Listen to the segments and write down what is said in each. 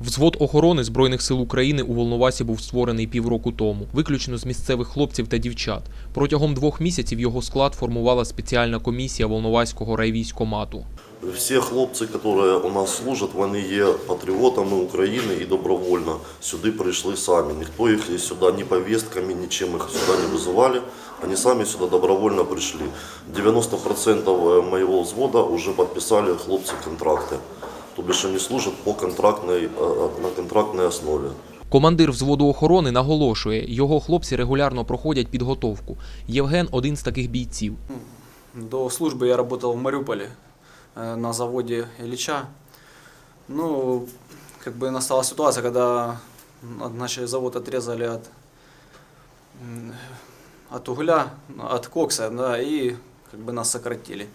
Взвод охорони Збройних сил України у Волновасі був створений півроку тому, виключно з місцевих хлопців та дівчат. Протягом двох місяців його склад формувала спеціальна комісія Волноваського райвійськомату. Всі хлопці, які у нас служать, вони є патріотами України і добровольно сюди прийшли самі. Ніхто їх сюди ні повістками, нічим їх сюди не визивали. Вони самі сюди добровольно прийшли. 90% моєго взвода вже підписали хлопці контракти Тобто що вони служать по контрактній, е, на контрактній основі. Командир взводу охорони наголошує, його хлопці регулярно проходять підготовку. Євген один з таких бійців. До службы я работал в Мариуполе э, на заводе Ильича. Ну, как бы настала ситуация, когда м, наш завод отрезали от, м, от угля, от кокса, да, и как бы нас сократили.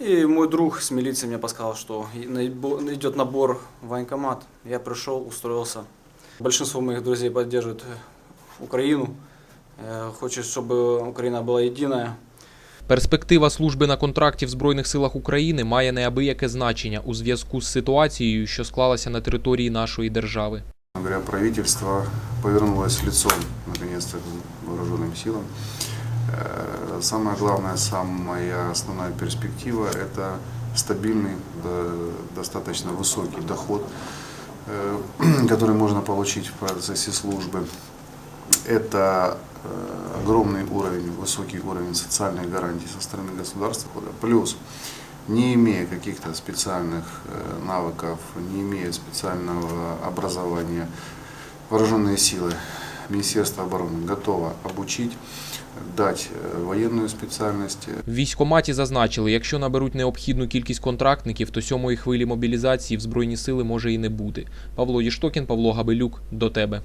И мой друг с милиции мне подсказал, что и- наибо- идет набор в военкомат. Я пришел, устроился. Большинство моих друзей поддерживает э, Украину, э, хочет, чтобы Украина была единая. Перспектива служби на контракті в Збройних силах України має неабияке значення у зв'язку з ситуацією, що склалася на території нашої держави. говоря, правительство повернулось лицом, наконец-то, к вооруженным силам. Э, Самое главное, самая основная перспектива – это стабильный, до- достаточно высокий доход, э, который можно получить в процессе службы. Это э, огромный уровень, высокий уровень социальных гарантий со стороны государства. Плюс, не имея каких-то специальных навыков, не имея специального образования, вооруженные силы Министерства оборони готова обучить, дати воєнну спеціальність. В військкоматі зазначили, якщо наберуть необхідну кількість контрактників, то сьомої хвилі мобілізації в Збройні сили може і не бути. Павло Єштокін, Павло Габелюк, до тебе.